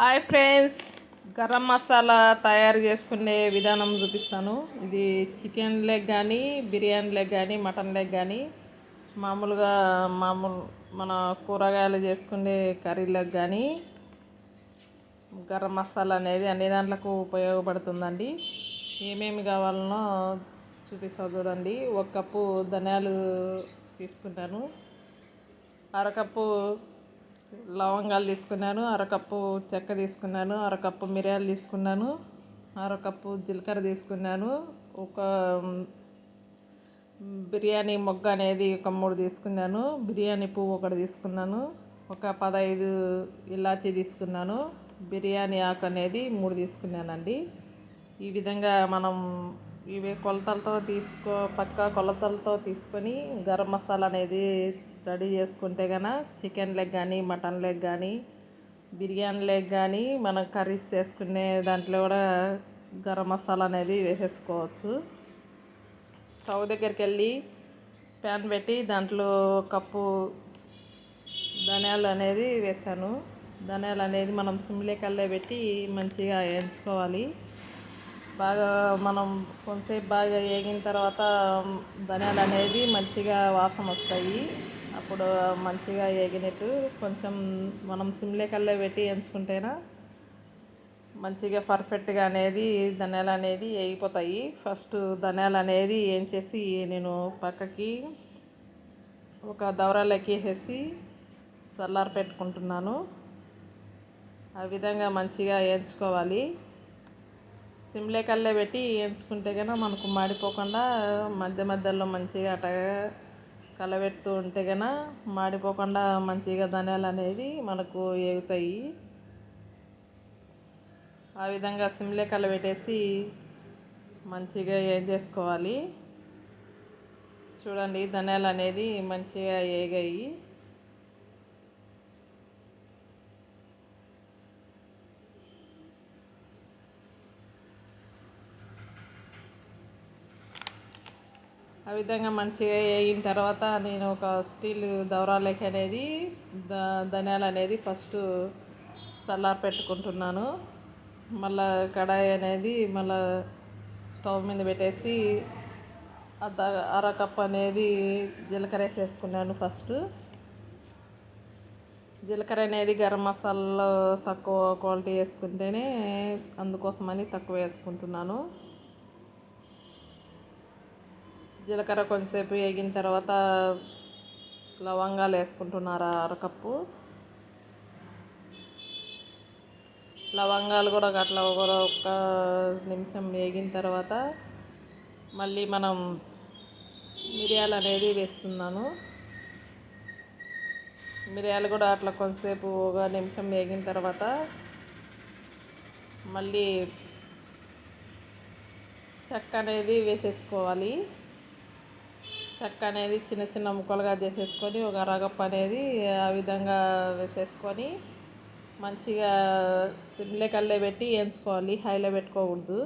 Hi friends. Garam masala తయారు చేసుకునే విధానం చూపిస్తాను. ఇది చికెన్ లెగ్ కానీ బిర్యానీ లెగ్ కానీ మటన్ లెగ్ కానీ మామూలుగా మామూలు మన కూరగాయలు చేసుకునే కర్రీలకు కానీ గరం మసాలా అనేది అన్ని దాంట్లకు ఉపయోగపడుతుందండి. ఏమేమి కావాలనో చూపిస్తా చూడండి. ఒక కప్పు ధనియాలు తీసుకుంటాను. అరకప్పు లవంగాలు తీసుకున్నాను అరకప్పు చెక్క తీసుకున్నాను అరకప్పు మిరియాలు తీసుకున్నాను అరకప్పు జీలకర్ర తీసుకున్నాను ఒక బిర్యానీ మొగ్గ అనేది ఒక మూడు తీసుకున్నాను బిర్యానీ పువ్వు ఒకటి తీసుకున్నాను ఒక పదహైదు ఇలాచీ తీసుకున్నాను బిర్యానీ ఆకు అనేది మూడు తీసుకున్నానండి. ఈ విధంగా మనం ఇవి కొలతలతో తీసుకో పక్క కొలతలతో తీసుకొని గరం మసాలా అనేది రెడీ చేసుకుంటే కనుక చికెన్ లెగ్ కానీ మటన్ లెగ్ కానీ బిర్యానీ లెగ్ కానీ మనం కర్రీస్ చేసుకునే దాంట్లో కూడా గరం మసాలా అనేది వేసేసుకోవచ్చు. స్టవ్ దగ్గరికి వెళ్ళి ప్యాన్ పెట్టి దాంట్లో కప్పు ధనియాలు అనేది వేసాను. ధనియాలు అనేది మనం సిమ్లేకల్లే పెట్టి మంచిగా వేయించుకోవాలి. బాగా మనం కొంతసేపు బాగా వేగిన తర్వాత ధనియాలు అనేది మంచిగా వాసన వస్తాయి. అప్పుడు మంచిగా వేగినట్టు కొంచెం మనం సిమ్లే కల్లే పెట్టి ఎంచుకుంటేనా మంచిగా పర్ఫెక్ట్గా అనేది ధనియాలు అనేది వేగిపోతాయి ఫస్ట్ ధనియాలు అనేది వేయించేసి నేను పక్కకి ఒక దౌరాలకి వేసేసి సల్లార్ పెట్టుకుంటున్నాను. ఆ విధంగా మంచిగా వేయించుకోవాలి సిమ్లే కల్లే పెట్టి వేయించుకుంటే కనుక మనకు మాడిపోకుండా మధ్య మధ్యలో మంచిగా అటగా కలబెడుతూ ఉంటే కనుక మాడిపోకుండా మంచిగా ధనియాలు అనేది మనకు ఎగుతాయి ఆ విధంగా సిమ్లే కలబెట్టేసి మంచిగా ఏం చేసుకోవాలి? చూడండి ధనియాలు అనేది మంచిగా ఏగాయి. ఆ విధంగా మంచిగా వేగిన తర్వాత నేను ఒక స్టీల్ దవరాలేక అనేది ద ధనియాలు అనేది ఫస్ట్ సల్లార్ పెట్టుకుంటున్నాను. మళ్ళా కడాయి అనేది మళ్ళా స్టవ్ మీద పెట్టేసి అర్ధ కప్పు అనేది జీలకర్ర వేసేసుకున్నాను ఫస్ట్. జీలకర్ర అనేది గరం మసాలాలో తక్కువ క్వాలిటీ వేసుకుంటేనే అందుకోసమని తక్కువ వేసుకుంటున్నాను. జీలకర్ర కొంచెంసేపు వేగిన తర్వాత లవంగాలు వేసుకుంటున్నారు అరకప్పు. లవంగాలు కూడా అట్లా ఒక ఒక్క నిమిషం వేగిన తర్వాత మళ్ళీ మనం మిరియాలు అనేది వేస్తున్నాను. మిరియాలు కూడా అట్లా కొంతసేపు ఒక నిమిషం వేగిన తర్వాత మళ్ళీ చెక్క అనేది వేసేసుకోవాలి. చెక్క అనేది చిన్న చిన్న ముక్కలుగా చేసేసుకొని ఒక అరగప్ప అనేది ఆ విధంగా వేసేసుకొని మంచిగా సిమ్లే కల్లే పెట్టి వేయించుకోవాలి హైలో పెట్టుకోకూడదు.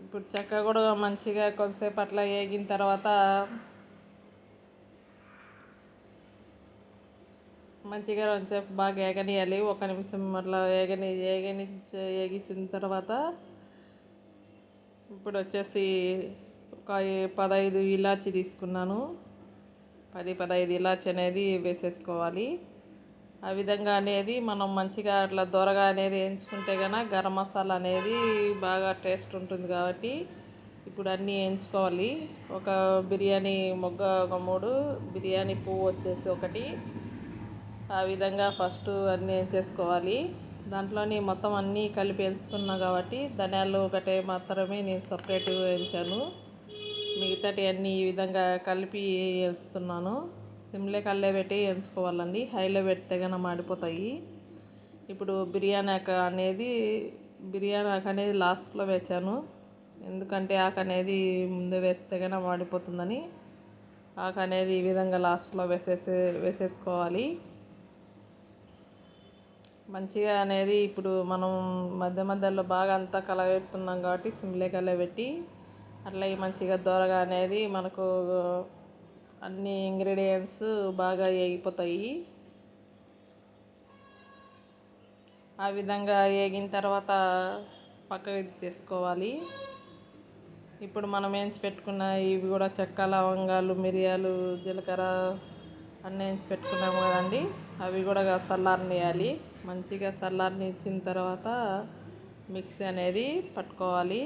ఇప్పుడు చెక్క కూడా మంచిగా కొంతసేపు అట్లా వేగిన తర్వాత మంచిగా కొంచెంసేపు బాగా ఏగనియాలి ఒక నిమిషం అట్లా వేగని వేగని వేగించిన తర్వాత ఇప్పుడు వచ్చేసి ఒక పదహైదు ఇలాచి తీసుకున్నాను. పది పదహైదు ఇలాచి అనేది వేసేసుకోవాలి. ఆ విధంగా అనేది మనం మంచిగా అట్లా దొరగా అనేది ఎంచుకుంటే కనుక గరం మసాలా అనేది బాగా టేస్ట్ ఉంటుంది కాబట్టి ఇప్పుడు అన్నీ ఎంచుకోవాలి ఒక బిర్యానీ మొగ్గ ఒక మూడు బిర్యానీ పువ్వు వచ్చేసి ఒకటి. ఆ విధంగా ఫస్ట్ అన్నీ వేయించేసుకోవాలి. దాంట్లోని మొత్తం అన్నీ కలిపి వేస్తున్నా కాబట్టి ధనియాలు ఒకటే మాత్రమే నేను సపరేట్గా వేయించాను మిగతాటి అన్నీ ఈ విధంగా కలిపి వేస్తున్నాను సిమ్లే కల్లే పెట్టి వేయించుకోవాలండి హైలో పెడితే కనుక మాడిపోతాయి. ఇప్పుడు బిర్యానీ ఆక అనేది బిర్యానీ ఆక అనేది లాస్ట్లో వేచాను. ఎందుకంటే ఆక అనేది ముందే వేస్తే కనుక మాడిపోతుందని. ఆక అనేది ఈ విధంగా లాస్ట్లో వేసేసి వేసేసుకోవాలి. మంచిగా అనేది ఇప్పుడు మనం మధ్య మధ్యలో బాగా అంతా కలబెడుతున్నాం కాబట్టి సిమ్లే కలబెట్టి అట్లా మంచిగా దోరగా అనేది మనకు అన్ని ఇంగ్రీడియంట్స్ బాగా వేగిపోతాయి ఆ విధంగా వేగిన తర్వాత పక్కకి తీసుకోవాలి ఇప్పుడు మనం ఏంచి పెట్టుకున్న ఇవి కూడా చెక్క లవంగాలు మిరియాలు జీలకర్ర అన్నీ ఏంచి పెట్టుకున్నాము కదండి అవి కూడా చల్లారనియాలి. మంచిగా చల్లారని ఇచ్చిన తర్వాత మిక్సీ అనేది పట్టుకోవాలి.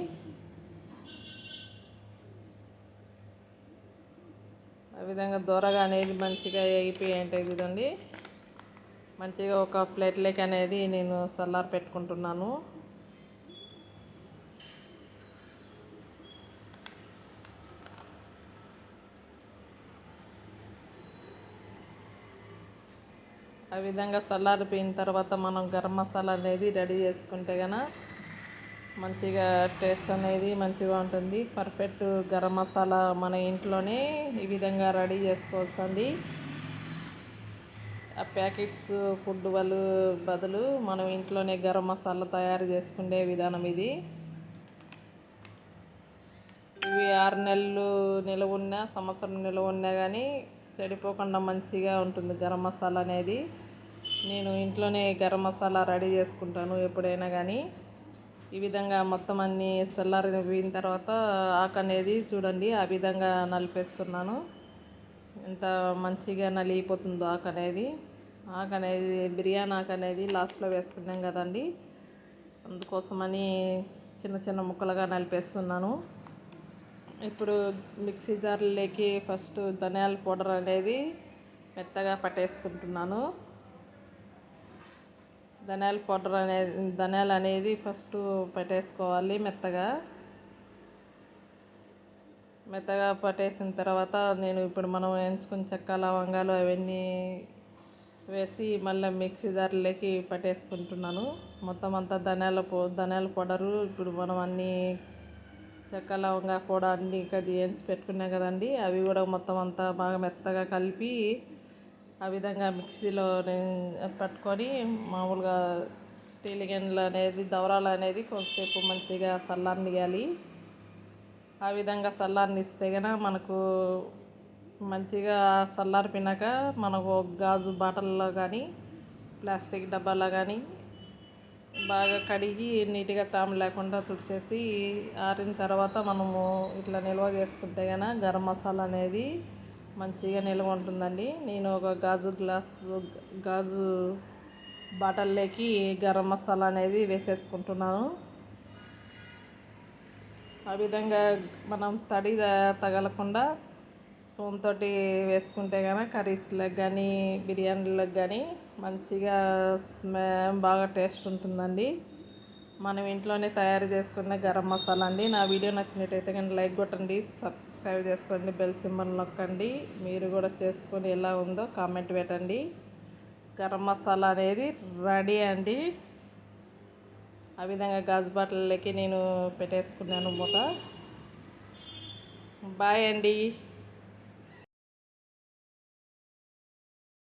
ఆ విధంగా దూరగా అనేది మంచిగా వేగిపోయి ఉంటాయి చూడండి మంచిగా ఒక ప్లేట్లోకి అనేది నేను చల్లారి పెట్టుకుంటున్నాను. ఆ విధంగా చల్లారిపోయిన తర్వాత మనం గరం మసాలా అనేది రెడీ చేసుకుంటే కనుక మంచిగా టేస్ట్ అనేది మంచిగా ఉంటుంది. పర్ఫెక్ట్ గరం మసాలా మన ఇంట్లోనే ఈ విధంగా రెడీ చేసుకోవచ్చు అండి. ఆ ప్యాకెట్స్ ఫుడ్ వాళ్ళు బదులు మనం ఇంట్లోనే గరం మసాలా తయారు చేసుకునే విధానం ఇది. ఇవి ఆరు నెలలు నిలవ ఉన్నా సంవత్సరం నిలవ ఉన్నా కానీ చెడిపోకుండా మంచిగా ఉంటుంది గరం మసాలా అనేది. నేను ఇంట్లోనే గరం మసాలా రెడీ చేసుకుంటాను ఎప్పుడైనా కానీ. ఈ విధంగా మొత్తం అన్ని చల్లారిపోయిన తర్వాత ఆకు అనేది చూడండి ఆ విధంగా నలిపేస్తున్నాను. ఎంత మంచిగా నలిగిపోతుందో ఆకు అనేది ఆకు అనేది బిర్యానీ ఆకు అనేది లాస్ట్లో వేసుకున్నాం కదండి. అందుకోసమని చిన్న చిన్న ముక్కలుగా నలిపేస్తున్నాను. ఇప్పుడు మిక్సీ జార్లోకి ఫస్ట్ ధనియాల పౌడర్ అనేది మెత్తగా పట్టేసుకుంటున్నాను. ధనియాల పౌడర్ అనేది ధనియాలు అనేది ఫస్ట్ పెట్టేసుకోవాలి మెత్తగా. మెత్తగా పట్టేసిన తర్వాత నేను ఇప్పుడు మనం ఎంచుకుని చెక్క లవంగాలు అవన్నీ వేసి మళ్ళీ మిక్సీ ధరలోకి పట్టేసుకుంటున్నాను. మొత్తం అంతా ధనియాల పౌ ధనియాల పౌడరు ఇప్పుడు మనం అన్నీ చెక్క లవంగా కూడా అన్ని కది వేయించి పెట్టుకున్నాం కదండి. అవి కూడా మొత్తం అంతా బాగా మెత్తగా కలిపి ఆ విధంగా మిక్సీలో పట్టుకొని మామూలుగా స్టీల్ గిన్నెలు అనేది దవరాలు అనేది కొంతసేపు మంచిగా చల్లారనియాలి ఆ విధంగా చల్లారనిస్తే కనుక మనకు మంచిగా చల్లారిపోయినాక మనకు గాజు బాటల్లో కానీ ప్లాస్టిక్ డబ్బాలో కానీ బాగా కడిగి నీట్గా తాము లేకుండా తుడిచేసి ఆరిన తర్వాత మనము ఇట్లా నిల్వ చేసుకుంటే కనుక గరం మసాలా అనేది మంచిగా నిల్వ ఉంటుందండి. నేను ఒక గాజు గ్లాసు గాజు బాటల్లోకి గరం మసాలా అనేది వేసేసుకుంటున్నాను. ఆ విధంగా మనం తడి తగలకుండా స్పూన్ తోటి వేసుకుంటే కనుక కర్రీస్లకు కానీ బిర్యానీలకు కానీ మంచిగా స్మె బాగా టేస్ట్ ఉంటుందండి. మనం ఇంట్లోనే తయారు చేసుకునే గరం మసాలా అండి. నా వీడియో నచ్చినట్టయితే కానీ లైక్ కొట్టండి సబ్స్క్రైబ్ చేసుకోండి బెల్ సింబల్ నొక్కండి. మీరు కూడా చేసుకొని ఎలా ఉందో కామెంట్ పెట్టండి. గరం మసాలా అనేది రెడీ అండి. ఆ విధంగా గాజు బాటిల్లోకి నేను పెట్టేసుకున్నాను మూత బాయ్ అండి.